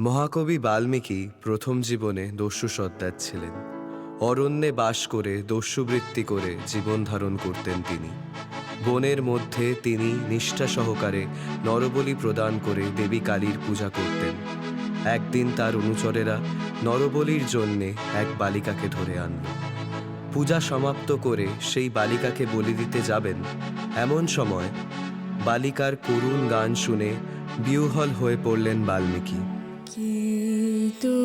মহাকবি বাল্মীকি প্রথম জীবনে দস্যু সর্দার ছিলেন। অরণ্যে বাস করে দস্যুবৃত্তি করে জীবন ধারণ করতেন তিনি। বনের মধ্যে তিনি নিষ্ঠা সহকারে নরবলি প্রদান করে দেবী কালীর পূজা করতেন। একদিন তার অনুচরেরা নরবলির জন্যে এক বালিকাকে ধরে আনল। পূজা সমাপ্ত করে সেই বালিকাকে বলি দিতে যাবেন। এমন সময় বালিকার করুণ গান শুনে বিউহল হয়ে পড়লেন বাল্মীকি। কিন্তু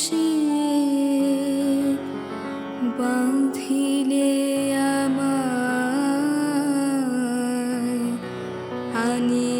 সে বাঁধিলে আমায় আনিলে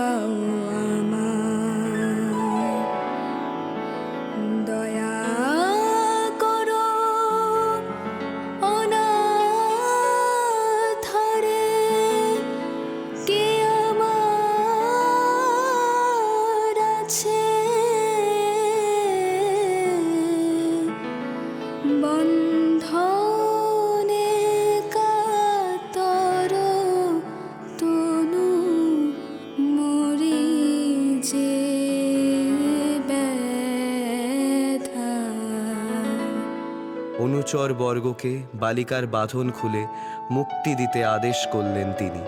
অনুচর বর্গকে বালিকার বাঁধন খুলে মুক্তি দিতে আদেশ করলেন তিনি।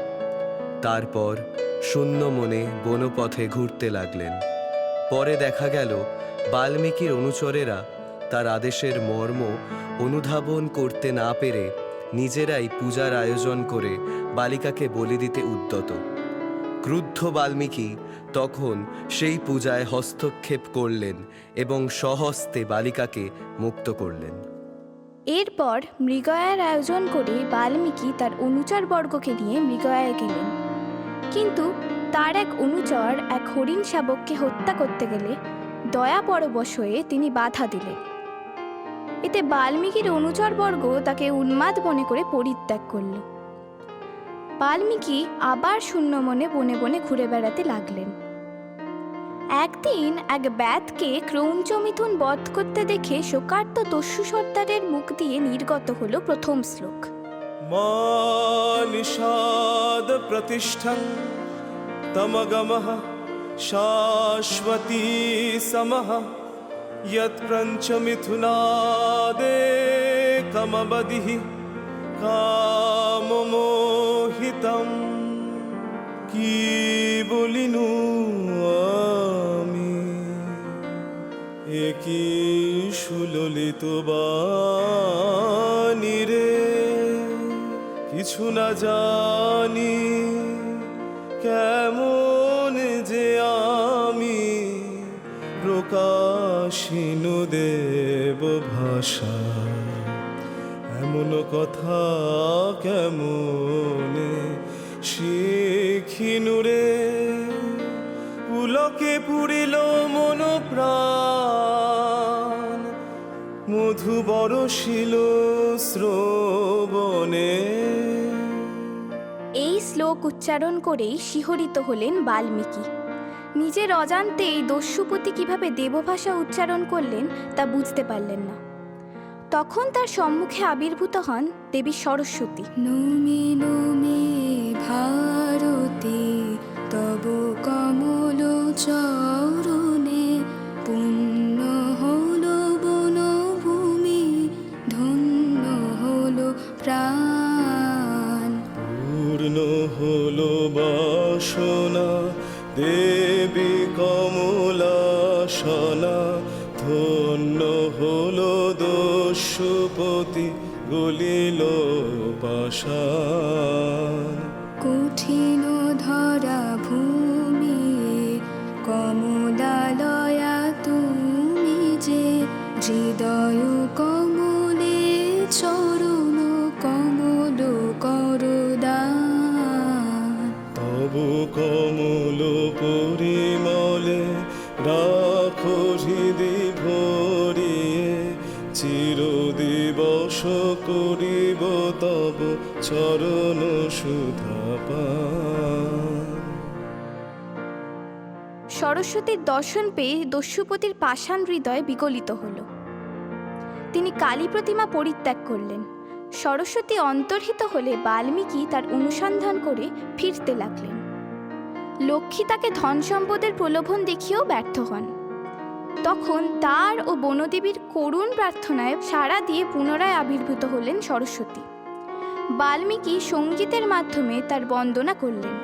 তারপর শূন্য মনে বনপথে ঘুরতে লাগলেন। পরে দেখা গেল, বাল্মীকির অনুচরেরা তার আদেশের মর্ম অনুধাবন করতে না পেরে নিজেরাই পূজার আয়োজন করে বালিকাকে বলি দিতে উদ্যত। ক্রুদ্ধ বাল্মীকি তখন সেই পূজায় হস্তক্ষেপ করলেন এবং স্বহস্তে বালিকাকে মুক্ত করলেন। এরপর মৃগয়ার আয়োজন করে বাল্মীকি তার অনুচর বর্গকে নিয়ে মৃগয়ায় গেলেন। কিন্তু তার এক অনুচর, এক হরিণ শাবককে হত্যা করতে গেলে দয়া পরবশ হয়ে তিনি বাধা দিলেন। এতে বাল্মীকির অনুচর বর্গ তাকে উন্মাদ মনে করে পরিত্যাগ করল। বাল্মীকি আবার শূন্য মনে বনে বনে ঘুরে বেড়াতে লাগলেন। একদিন এক ব্যাতকে ক্রৌঞ্চ মিথুন বধ করতে দেখে শোকার্ত দস্যু সর্দারের মুখ দিয়ে নির্গত হলো প্রথম শ্লোক मा निषाद प्रतिष्ठं तमगमः शाश्वती समः यत्प्रञ्चमिथुनादेकमबधिः কামমোহিতম কি একই সুললিত বাণী রে। কিছু না জানি কেমন যে আমি প্রকাশিনু দেব ভাষা। এমন কথা কেমন শিখিনু রে? পুলকে পুরিল মন প্রাণ মধু বরশিল শ্রবণে। এই শ্লোক উচ্চারণ করেই শিহরিত হলেন বাল্মীকি। নিজের অজান্তেই দস্যুপতি কীভাবে দেবভাষা উচ্চারণ করলেন তা বুঝতে পারলেন না। তখন তার সম্মুখে আবির্ভূত হন দেবী সরস্বতী। নমে নমে ভারতে তব চরণে পুণ্য হল বনভূমি, ধন্য হল প্রাণ। পূর্ণ হলো বাসনা, দেবী কমলাসনা, ধন্য হলো দস্যুপতি, গলিল পাশান কমল পরিমলে রাখো ভরিয়ে, চিরদিবস করিব তব চরণ সুধা সরস্বতীর দর্শন পেয়ে দস্যুপতির পাষাণ হৃদয় বিগলিত হল। তিনি কালী প্রতিমা পরিত্যাগ করলেন। সরস্বতী অন্তর্হিত হলে বাল্মীকি তার অনুসন্ধান করে ফিরতে লাগলেন। লক্ষ্মী তাকে ধন সম্পদের প্রলোভন দেখিয়েও ব্যর্থ হন। তখন তার ও বনদেবীর করুণ প্রার্থনায় সাড়া দিয়ে পুনরায় আবির্ভূত হলেন সরস্বতী। বাল্মীকি সঙ্গীতের মাধ্যমে তার বন্দনা করলেন।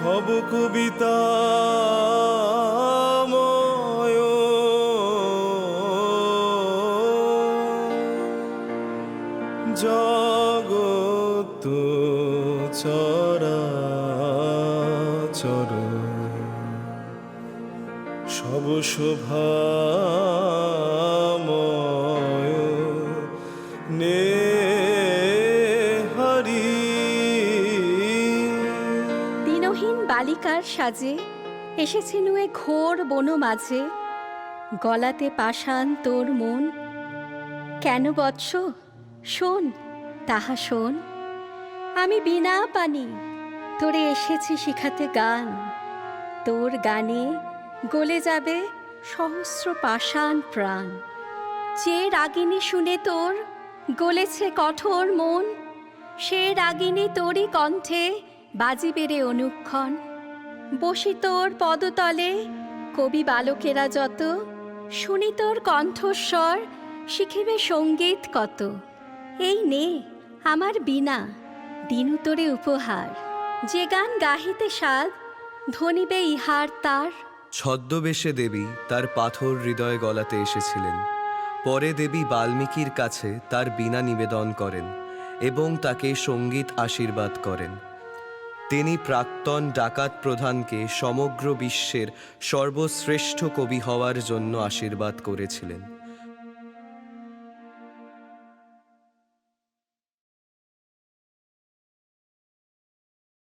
সব কবিতা জগত চরাচর সব শোভাময় বালিকার সাজে এসেছে নুয়ে ঘোর বন মাঝে। গলাতে পাষাণ তোর মন। কেন বৎস? শোন, তাহা শোন। আমি বিনা পানি তোরে এসেছি শিখাতে গান। তোর গানে গলে যাবে সহস্র পাষাণ প্রাণ। যে রাগিনী শুনে তোর গলেছে কঠোর মন, সে রাগিনী তোরই কণ্ঠে বাজিবে রে অনুক্ষণ। বসি তোর পদতলে। কবি বালকেরা যত, শুনি তোর কণ্ঠস্বর, শিখিবে সংগীত কত। এই নে, আমার বিনা দিনু তোরে উপহার। যে গান গাহিতে সাদ ধনিবে ইহার তার। ছদ্মবেশে দেবী তার পাথর হৃদয় গলাতে এসেছিলেন। পরে দেবী বাল্মীকির কাছে তার বীণা নিবেদন করেন এবং তাকে সংগীত আশীর্বাদ করেন। তিনি প্রাক্তন ডাকাত প্রধানকে সমগ্র বিশ্বের সর্বশ্রেষ্ঠ কবি হওয়ার জন্য আশীর্বাদ করেছিলেন।